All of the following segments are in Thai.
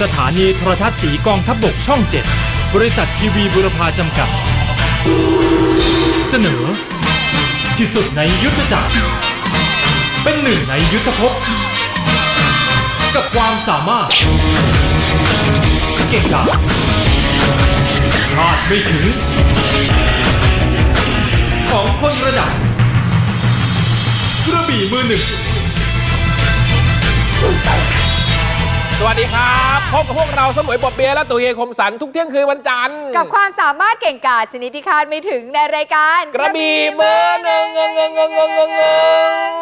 สถานีโทรทัศน์สีกองทัพบบกช่อง 7 บริษัททีวีบุรพาจำกัด เสนอ ที่สุดในยุทธจักร เป็นหนึ่งในยุทธภพ กับความสามารถ เก่งกาจคาดไม่ถึง ของคนระดับ กระบี่มือหนึ่ง สวัสดีครับพบกับพวกเราสมุยบทเบียร์และตัวเฮคมสันทุกเที่ยงคืนวันจันทร์ กับความสามารถเก่งกาจชนิดที่คาดไม่ถึงในรายการกระบี่มือหนึ่งเงงเงงเงงเงงเงงเงง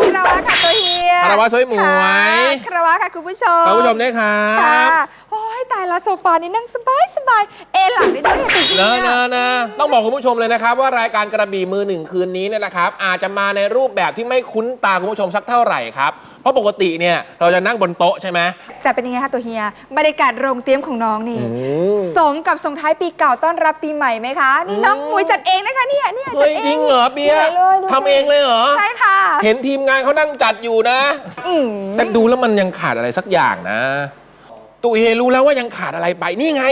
คารวะค่ะตัวเฮียคารวะสวยหมวยค่ะคารวะค่ะคุณผู้ชมท่านผู้ชมด้วยครัค่ะบโอ้ยตายละโซฟานี่นั่งสบายสบายเอนหลังได้ด้วยอะตัวเฮีนะยนะนะต้องบอกคุณผู้ชมเลยนะครับ ว่ารายการกระบี่มือหนึ่งคืนนี้เนี่ยนะครับ อาจจะมาในรูปแบบที่ไม่คุ้นตาคุณผู้ชมสักเท่าไหร่ครับเพราะปกติเนี่ยเราจะนั่งบนโต๊ะใช่ไหมแต่เป็นยังไงคะตัวเฮียบรรยากาศโรงเตรียมของน้องนี่ อืม สมกับส่งท้ายปีเก่าต้อนรับปีใหม่ไหมคะ นี่น้องหมวยจัดเองนะคะเนี่ยเนี่ยเฮ้ยจัดจริงเหรอเบียร์ใช่เลยดูสิทำเองเลยเหรอ ใช่ค่ะเห็นทีมงานเขานั่งจัดอยู่นะ อืมแต่ดูแล้วมันยังขาดอะไรสักอย่างนะ ตุยเฮรู้แล้วว่ายังขาดอะไรไป นี่ไง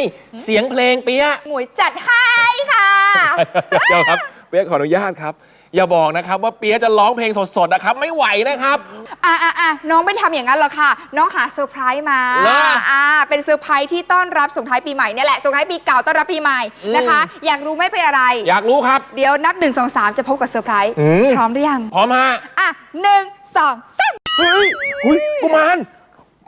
เสียงเพลงเปียะ หมวยจัดให้ค่ะ เดี๋ยวครับเปียะขออนุญาตครับ อย่าบอกนะครับว่าเปียะจะร้องเพลงสดๆนะครับ ไม่ไหวนะครับ อะอะอะน้องไม่ทำอย่างนั้นหรอกค่ะ น้องหาเซอร์ไพรส์มาเหรออ่าเป็นเซอร์ไพรส์ที่ต้อนรับส่งท้ายปีใหม่เนี่ยแหละส่งท้ายปีเก่าต้อนรับปีใหม่อืม นะคะ อยากรู้ไหม่เป็นอะไร อยากรู้ครับ เดี๋ยวนับ 1 2 3 จะพบกับเซอร์ไพรส์อืม พร้อมหรือยัง พร้อมฮะอะหนึ่งสองสามเฮ้ยหุยกุมาร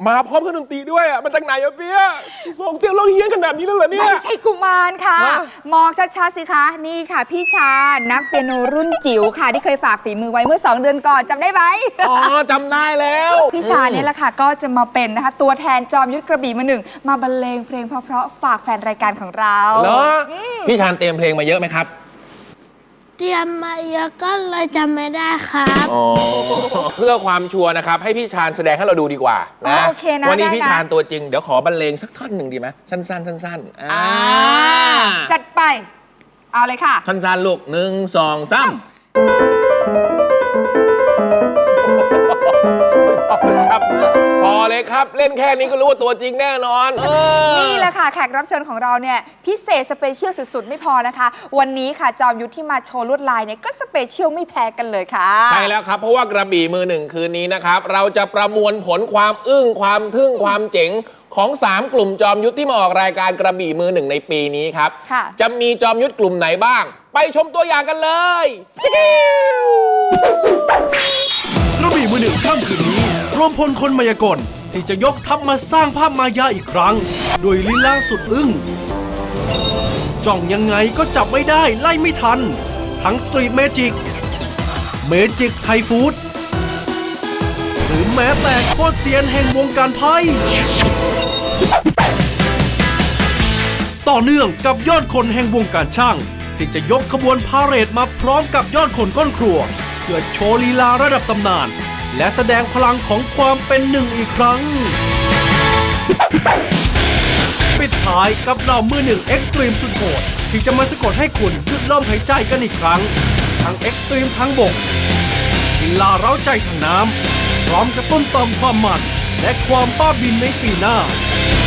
มาพร้อมเครื่องดนตรีด้วยอะมันจากไหนอะเปียะลองเตี้ยวลองเฮี้ยนกันแบบนี้เลยเหรอเนี่ย ไม่ใช่กุมารค่ะ ฮะ มองชัดๆสิคะ นี่ค่ะ พี่ชา นักเปียโนรุ่นจิ๋วค่ะ ที่เคยฝากฝีมือไว้เมื่อ 2 เดือนก่อนจำได้ไหม อ๋อจำได้แล้วพี่ชาเนี่ยแหละค่ะก็จะมาเป็นนะคะ ตัวแทนจอมยุทธกระบี่มือหนึ่ง มาบรรเลงเพลงเพราะๆฝากแฟนรายการของเรา เหรอพี่ชานเตรียมเพลงมาเยอะไหมครับ เตรียมมาเยอะก็เลยจำไม่ได้ครับอ๋อเพื่อความชัวร์นะครับ ให้พี่ชานแสดงให้เราดูดีกว่าอ๋อนะโอเคนะวันนี้ได้พี่นะ ชานตัวจริง เดี๋ยวขอบรรเลงสักท่อนหนึ่งดีไหมสั้นๆสั้นๆอ่าอ่าจัดไป เอาเลยค่ะ สั้นๆลูกหนึ่งสองสามพ เลยครับ เล่นแค่นี้ก็รู้ว่าตัวจริงแน่นอนเออ นี่แหละค่ะแขกรับเชิญของเราเนี่ยพิเศษสเปเชียลสุดๆ ไม่พอนะคะ วันนี้ค่ะจอมยุทธที่มาโชว์ลวดลายเนี่ยก็สเปเชียลไม่แพ้กันเลยค่ะ ใช่แล้วครับ เพราะว่ากระบี่มือหนึ่งคืนนี้นะครับ เราจะประมวลผลความอึ้งความทึ่งความเจ๋งของ 3 กลุ่มจอมยุทธที่มาออกรายการกระบี่มือหนึ่งในปีนี้ครับ ค่ะ จะมีจอมยุทธกลุ่มไหนบ้าง ไปชมตัวอย่างกันเลยกระบี่มือหนึ่งค่ำคืนนี้รวมพลคนมายากล ที่จะยกทัพมาสร้างภาพมายาอีกครั้ง โดยลีลาสุดอึ้งจ้องยังไงก็จับไม่ได้ไล่ไม่ทัน ทั้งสตรีทเมจิก เมจิกไทยฟู้ดหรือแม้แต่โคตรเซียนแห่งวงการไพ่ต่อเนื่องกับยอดคนแห่งวงการช่าง ที่จะยกขบวนพาเหรดมาพร้อมกับยอดคนก้นครัว เพื่อโชว์ลีลาระดับตำนาน และแสดงพลังของความเป็นหนึ่งอีกครั้ง ปิดท้ายกับเหล่ามือหนึ่งเอ็กซ์ตรีมสุดโหดที่จะมาสะกดให้คุณหยุดลมหายใจกันอีกครั้ง ทั้งเอ็กซ์ตรีมทั้งบกกีฬาเร้าใจทางน้ำพร้อมกระตุ้นติมความมัน และความบ้าบินในปีหน้า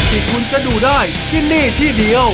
ที่คุณจะดูได้ที่นี่ที่เดียว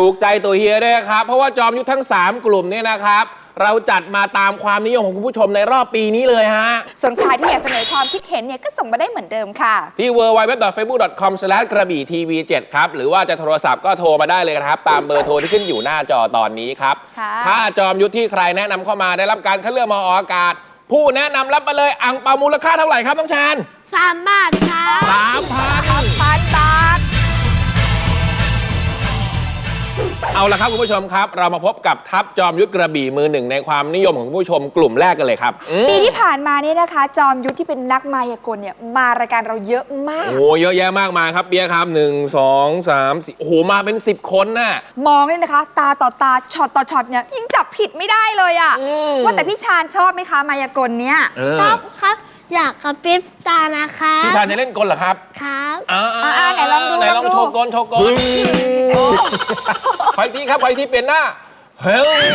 ถูกใจตัวเฮียด้วยครับ เพราะว่าจอมยุทธทั้ง 3 กลุ่มเนี่ยนะครับ เราจัดมาตามความนิยมของคุณผู้ชมในรอบปีนี้เลยฮะ ส่วนใครที่อยากเสนอความคิดเห็นเนี่ยก็ส่งมาได้เหมือนเดิมค่ะ ที่ www.facebook.com กระบี่ทีวี7ครับ หรือว่าจะโทรศัพท์ก็โทรมาได้เลยนะครับ ตามเบอร์โทรที่ขึ้นอยู่หน้าจอตอนนี้ครับ ค่ะ ถ้าจอมยุทธที่ใครแนะนำเข้ามาได้รับการคัดเลือกมาออกอากาศ ผู้แนะนำรับไปเลยอังเปามูลค่าเท่าไหร่ครับน้องชานสามบาทครับสามพัน พันบาท เอาละครับคุณผู้ชมครับ เรามาพบกับทัพจอมยุทธกระบี่มือหนึ่งในความนิยมของคุณผู้ชมกลุ่มแรกกันเลยครับอืมปีที่ผ่านมาเนี่ยนะคะ จอมยุทธที่เป็นนักมายากลเนี่ยมารายการเราเยอะมาก โอ้เยอะแยะมากมายครับเบียร์ครับหนึ่งสองสามสี่โอ้โหมาเป็น 10 คนน่ะ มองเนี่ยนะคะ ตาต่อตาช็อตต่อช็อตเนี่ยยิ่งจับผิดไม่ได้เลยอะอืมว่าแต่พี่ชาญชอบไหมคะมายากลเนี่ย เออชอบครับ อยากกระพริบตานะครับพี่ชานจะเล่นกลเหรอครับครับ อ่าอ่าไหนลองดูไหนลองลองดู โชว์กลโชว์กลขออีกทีครับขออีกทีเปลี่ยนหน้าเฮ้ย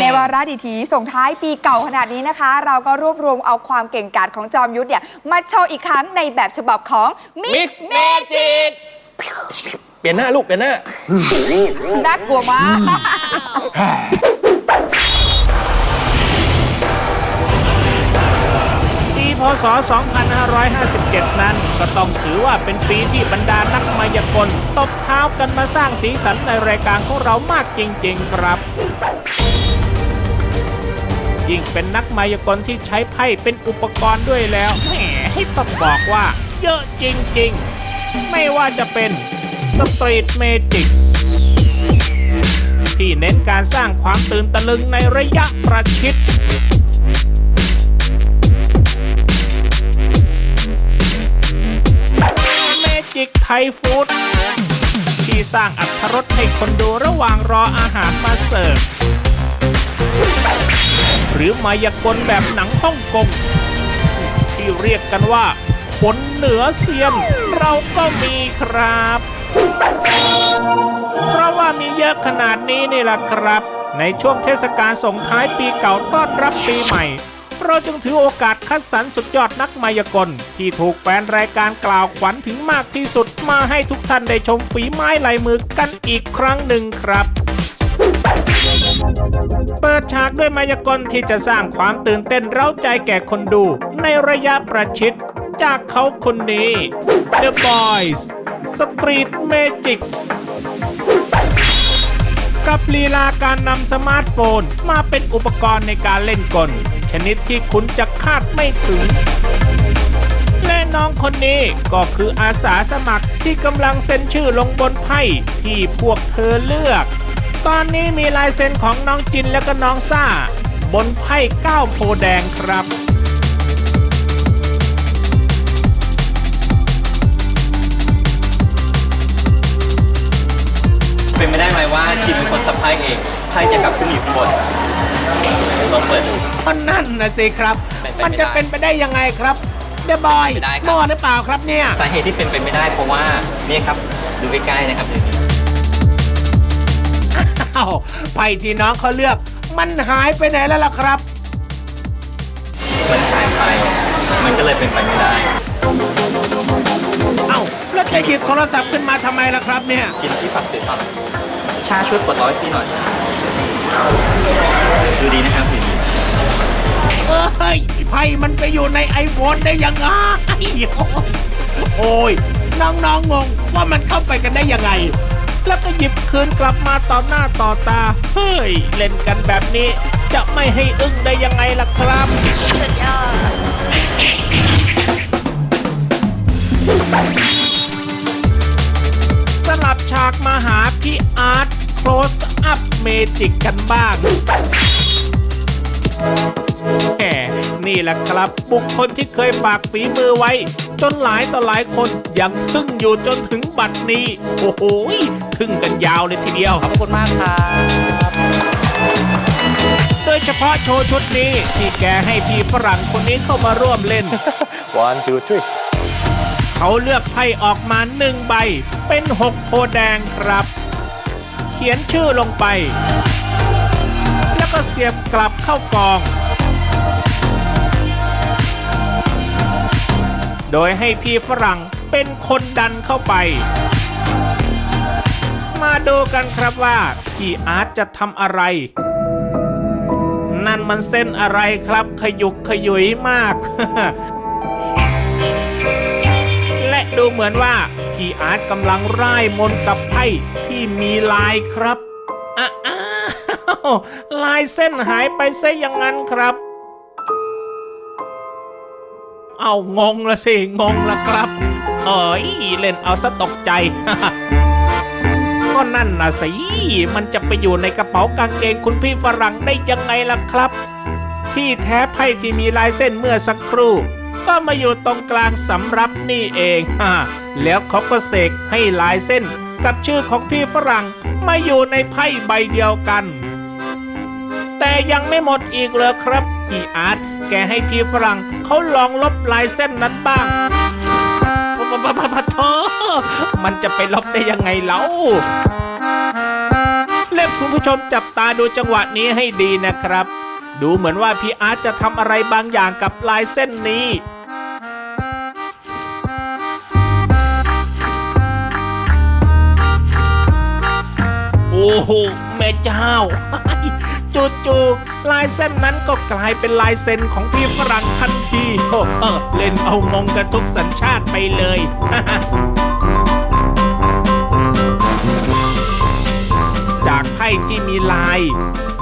ในวาระดิถีส่งท้ายปีเก่าขนาดนี้นะคะ เราก็รวบรวมเอาความเก่งกาจของจอมยุทธเนี่ย มาโชว์อีกครั้งในแบบฉบับของมิก Mix ซ์เมจิกเปลี่ยนหน้าลูกเปลี่ยนหน้า น่ากลัวมาก พศ 2557 นั้น ก็ต้องถือว่าเป็นปีที่บรรดานักมายากลตบเท้ากันมาสร้างสีสันในรายการของเรามากจริง ๆ ครับยิ่งเป็นนักมายากลที่ใช้ไพ่เป็นอุปกรณ์ด้วยแล้วแหมให้ต้องบอกว่า เยอะจริง ๆ ไม่ว่าจะเป็นสตรีทเมจิกที่เน้นการสร้างความตื่นตะลึงในระยะประชิด จิกไทยฟู้ดที่สร้างอัตรสให้คนดูระหว่างรออาหารมาเสิร์ฟ หรือมายากลแบบหนังฮ่องกงที่เรียกกันว่าคนเหนือเซียน เราก็มีครับ เพราะว่ามีเยอะขนาดนี้นี่แหละครับ ในช่วงเทศกาลส่งท้ายปีเก่าต้อนรับปีใหม่ เราจึงถือโอกาสคัดสรรสุดยอดนักมายากล ที่ถูกแฟนรายการกล่าวขวัญถึงมากที่สุดมาให้ทุกท่านได้ชมฝีไม้ลายมือกันอีกครั้งหนึ่งครับเปิดฉากด้วยมายากลที่จะสร้างความตื่นเต้นเร้าใจแก่คนดู ในระยะประชิด จากเขาคนนี้ The Boys Street Magic กับลีลาการนำสมาร์ทโฟนมาเป็นอุปกรณ์ในการเล่นกล ชนิดที่คุณจะคาดไม่ถึง และน้องคนนี้ก็คืออาสาสมัครที่กำลังเซ็นชื่อลงบนไพ่ที่พวกเธอเลือก ตอนนี้มีลายเซ็นของน้องจินและก็น้องซ่า บนไพ่ก้าวโพแดงครับเป็นไม่ได้ไหมว่าจิมเป็นคนสับไพ่เองไพ่จะกลับขึ้นอยู่ข้างบน ลองเปิดดูมันนั่นนะสิครับ เป็นไปมันไม่จะได้เป็นไปได้ยังไงครับเดบอยเป็นไปได้ครับมั่วหรือเปล่าครับเนี่ย สาเหตุที่เป็นไปไม่ได้เพราะว่าเนี่ยครับดูใกล้ๆนะครับดูนี่อ้าวไพ่ที่น้องเขาเลือก มันหายไปไหนแล้วล่ะครับ มันหายไป มันก็เลยเป็นไปไม่ได้ เอ้าแล้วจะหยิบโทรศัพท์ขึ้นมาทำไมล่ะครับเนี่ย ชินที่ฝากซื้อต่อชาช่วยปลดล็อกให้พี่หน่อย ดูดีนะครับดูดีเอ้ยไพ่มันไปอยู่ในไอโฟนได้ยังไงโอ้ยน้องๆงงว่ามันเข้าไปกันได้ยังไง แล้วก็หยิบคืนกลับมาต่อหน้าต่อตา เฮ้ย เล่นกันแบบนี้ จะไม่ให้อึ้งได้ยังไงล่ะครับสลับฉากมาหาพี่อาร์ต close up magic กันบ้างแหมนี่แหละครับบุคคลที่เคยฝากฝีมือไว้ จนหลายต่อหลายคนยังทึ่งอยู่จนถึงบัดนี้ โอ้โหทึ่งกันยาวเลยทีเดียวขอบคุณมากครับโดยเฉพาะโชว์ชุดนี้ที่แกให้พี่ฝรั่งคนนี้เข้ามาร่วมเล่น one two three เขาเลือกไพ่ออกมาหนึ่งใบ เป็นหกโพธิ์แดงครับเขียนชื่อลงไป แล้วก็เสียบกลับเข้ากอง โดยให้พี่ฝรั่งเป็นคนดันเข้าไป มาดูกันครับว่า พี่อาร์ตจะทำอะไร นั่นมันเส้นอะไรครับขยุกขยุยมาก และดูเหมือนว่า พี่อาร์ตกำลังร่ายมนกับไพ่ที่มีลายครับอ้าวลายเส้นหายไปซะอย่างนั้นครับ เอางงละสิงงละครับเอ๋ยเล่นเอาซะตกใจก็นั่นนะสิ มันจะไปอยู่ในกระเป๋ากางเกงคุณพี่ฝรั่งได้ยังไงล่ะครับ ที่แท้ไพ่ที่มีลายเส้นเมื่อสักครู่ ก็มาอยู่ตรงกลางสำรับนี่เองฮะแล้วเขาก็เสกให้ลายเส้นกับชื่อของพี่ฝรั่งมาอยู่ในไพ่ใบเดียวกัน แต่ยังไม่หมดอีกเลยครับพี่อาร์ตแกให้พี่ฝรั่งเขาลองลบลายเส้นนั้นบ้างปะปะปะปะปะโถมันจะไปลบได้ยังไงเล่าและคุณผู้ชมจับตาดูจังหวะนี้ให้ดีนะครับ ดูเหมือนว่าพี่อาร์ตจะทำอะไรบางอย่างกับลายเส้นนี้ โอ้โหแม่เจ้า จู่ๆลายเส้นนั้นก็กลายเป็นลายเซ็นของพี่ฝรั่งทันทีโอ้เออเล่นเอางงกันทุกสัญชาติไปเลย จากไพ่ที่มีลาย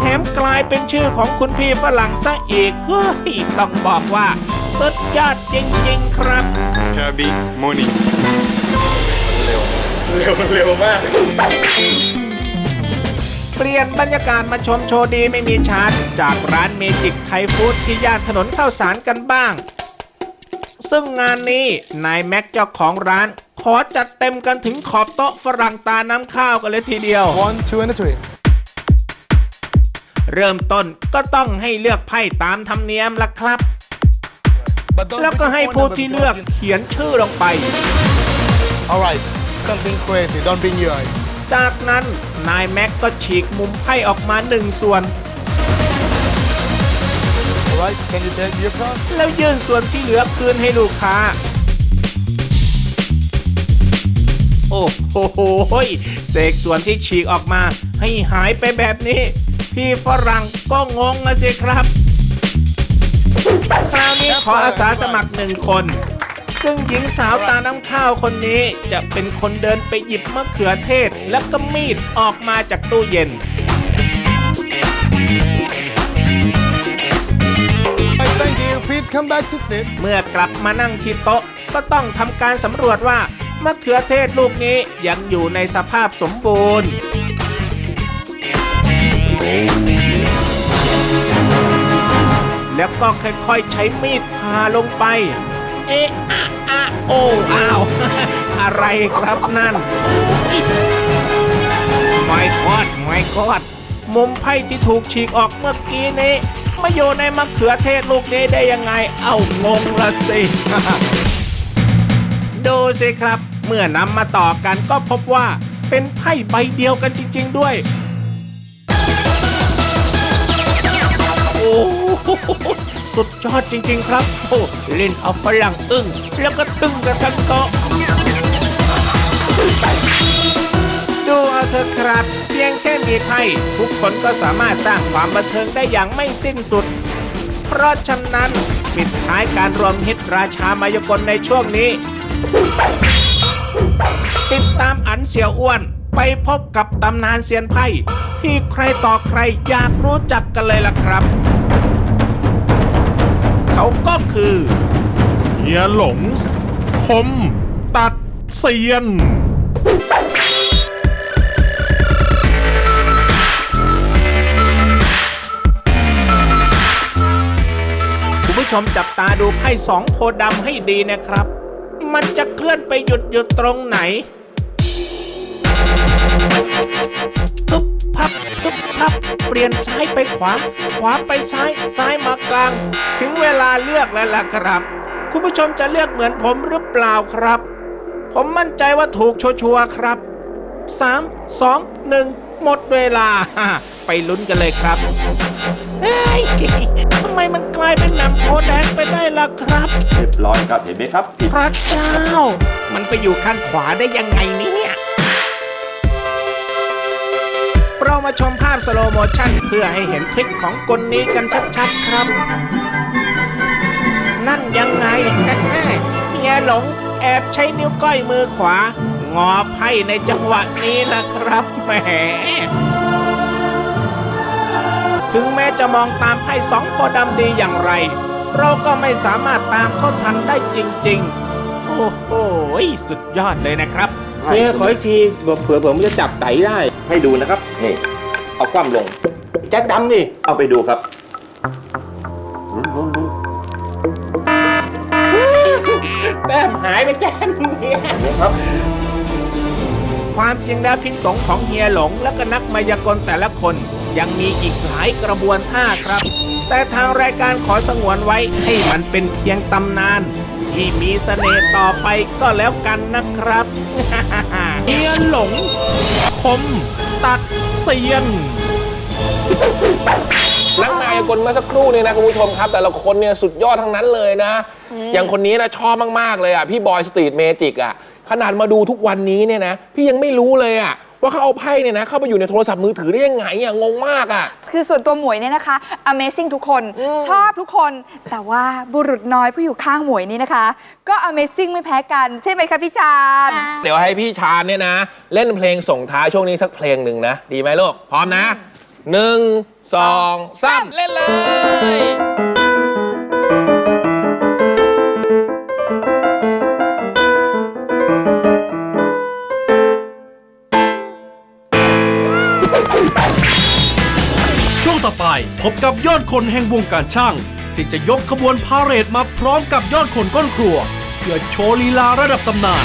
แถมกลายเป็นชื่อของคุณพี่ฝรั่งซะอีกเฮ้ยต้องบอกว่า สุดยอดจริง ๆ ครับ Kirby Morning เปลี่ยนบรรยากาศมาชมโชว์ดีไม่มีชาร์จจากร้านเมจิกไทยฟู้ดที่ย่านถนนข้าวสารกันบ้าง ซึ่งงานนี้นายแม็กเจ้าของร้าน ขอจัดเต็มกันถึงขอบโต๊ะฝรั่งตาน้ำข้าวกันเลยทีเดียว one two and a three เริ่มต้นก็ต้องให้เลือกไพ่ตามธรรมเนียมละครับ แล้วก็ให้ผู้ที่เลือกเขียนชื่อลงไป alright don't be crazy don't be you จากนั้นนายแม็กก็ฉีกมุมไพ่ออกมาหนึ่งส่วน alright can you take your card แล้วยื่นส่วนที่เหลือคืนให้ลูกค้าโอ้โหยเสกส่วนที่ฉีกออกมาให้หายไปแบบนี้ พี่ฝรั่งก็งงนะสิครับ คราวนี้ขออาสาสมัครหนึ่งคน ซึ่งหญิงสาวตาน้ำข้าวคนนี้จะเป็นคนเดินไปหยิบมะเขือเทศและก็มีดออกมาจากตู้เย็น Right, thank you please come back to sit เมื่อกลับมานั่งที่โต๊ะก็ต้องทำการสำรวจว่ามะเขือเทศลูกนี้ยังอยู่ในสภาพสมบูรณ์ แล้วก็ค่อยๆใช้มีดพาลงไป เอ๊ะอะอะโอ้อ้าว อะไรครับนั่นไม่กอดไม่กอดมุมไพ่ที่ถูกฉีกออกเมื่อกี้นี้มาอยู่ในมะเขือเทศลูกนี้ได้ยังไง เอ้างงละสิ ดูสิครับ เมื่อนำมาต่อกันก็พบว่าเป็นไพ่ใบเดียวกันจริง ๆ ด้วย สุดยอดจริง ๆ ครับ โอ้เล่นเอาฝรั่งอึ้งแล้วก็ทึ่งกันทั้งโต๊ะดูเอาเถอะครับ เพียงแค่มีไพ่ทุกคนก็สามารถสร้างความบันเทิงได้อย่างไม่สิ้นสุด เพราะฉะนั้นปิดท้ายการรวมฮิตราชามายากลในช่วงนี้ ติดตามอันเสียวอ้วนไปพบกับตำนานเซียนไพ่ที่ใครต่อใครอยากรู้จักกันเลยล่ะครับ เขาก็คือเฮียหลง คม ตัดเซียน คุณผู้ชมจับตาดูไพ่สองโพดำให้ดีนะครับ มันจะเคลื่อนไปหยุดอยู่ตรงไหนตุ๊บ พับตุ๊บพับ เปลี่ยนซ้ายไปขวา ขวาไปซ้าย ซ้ายมากลาง ถึงเวลาเลือกแล้วล่ะครับ คุณผู้ชมจะเลือกเหมือนผมหรือเปล่าครับ ผมมั่นใจว่าถูกชัวร์ๆครับ 3 2 1 หมดเวลา ไปลุ้นกันเลยครับเฮ้ยทำไมมันกลายเป็นแหนมโพแดงไปได้ล่ะครับ เรียบร้อยครับเห็นไหมครับผิดพระเจ้า มันไปอยู่ข้างขวาได้ยังไงเนี่ย เรามาชมภาพสโลโมชั่น เพื่อให้เห็นทริคของกลนี้กันชัดๆครับ นั่นยังไง เฮียหลงแอบใช้นิ้วก้อยมือขวา งอไพ่ในจังหวะนี้ล่ะครับแหมถึงแม้จะมองตามไพ่สองพธิ์ดำดีอย่างไร เราก็ไม่สามารถตามเขาทันได้จริง ๆ โอ้โหสุดยอดเลยนะครับ เนี่ยขออีกทีเผื่อผมจะจับไตได้ ให้ดูนะครับ นี่ เอาคว่ำลง แจ็คดำดิเอาไปดูครับแต้มหายไปแก้มเนี่ยความจริงแล้วพิษสงของเฮียหลงและก็นักมายากลแต่ละคน ยังมีอีกหลายกระบวนท่าครับ แต่ทางรายการขอสงวนไว้ให้มันเป็นเพียงตำนาน ที่มีเสน่ห์ต่อไปก็แล้วกันนะครับ เฮียหลง คม ตัดเซียน นักมายากลเมื่อสักครู่นี้นะคุณผู้ชมครับ แต่ละคนเนี่ยสุดยอดทั้งนั้นเลยนะ อย่างคนนี้นะชอบมาก ๆ เลยอะ พี่บอยสตรีทเมจิกอะ ขนาดมาดูทุกวันนี้เนี่ยนะ พี่ยังไม่รู้เลยอะ ว่าเขาเอาไพ่เนี่ยนะเข้าไปอยู่ในโทรศัพท์มือถือได้ยังไงอะงงมากอะ คือส่วนตัวหมวยเนี่ยนะคะ Amazing ทุกคนชอบทุกคน แต่ว่าบุรุษน้อยผู้อยู่ข้างหมวยนี่นะคะ ก็ Amazing ไม่แพ้กัน ใช่ไหมคะพี่ชาญ เดี๋ยวให้พี่ชาญเนี่ยนะ เล่นเพลงส่งท้ายช่วงนี้สักเพลงหนึ่งนะ ดีไหมลูก พร้อมนะหนึ่งสองสามเล่นเลย ต่อไป พบกับยอดคนแห่งวงการช่าง ที่จะยกขบวนพาเหรดมาพร้อมกับยอดคนก้นครัว เพื่อโชว์ลีลาระดับตำนาน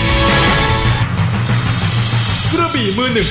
กระบี่มือหนึ่ง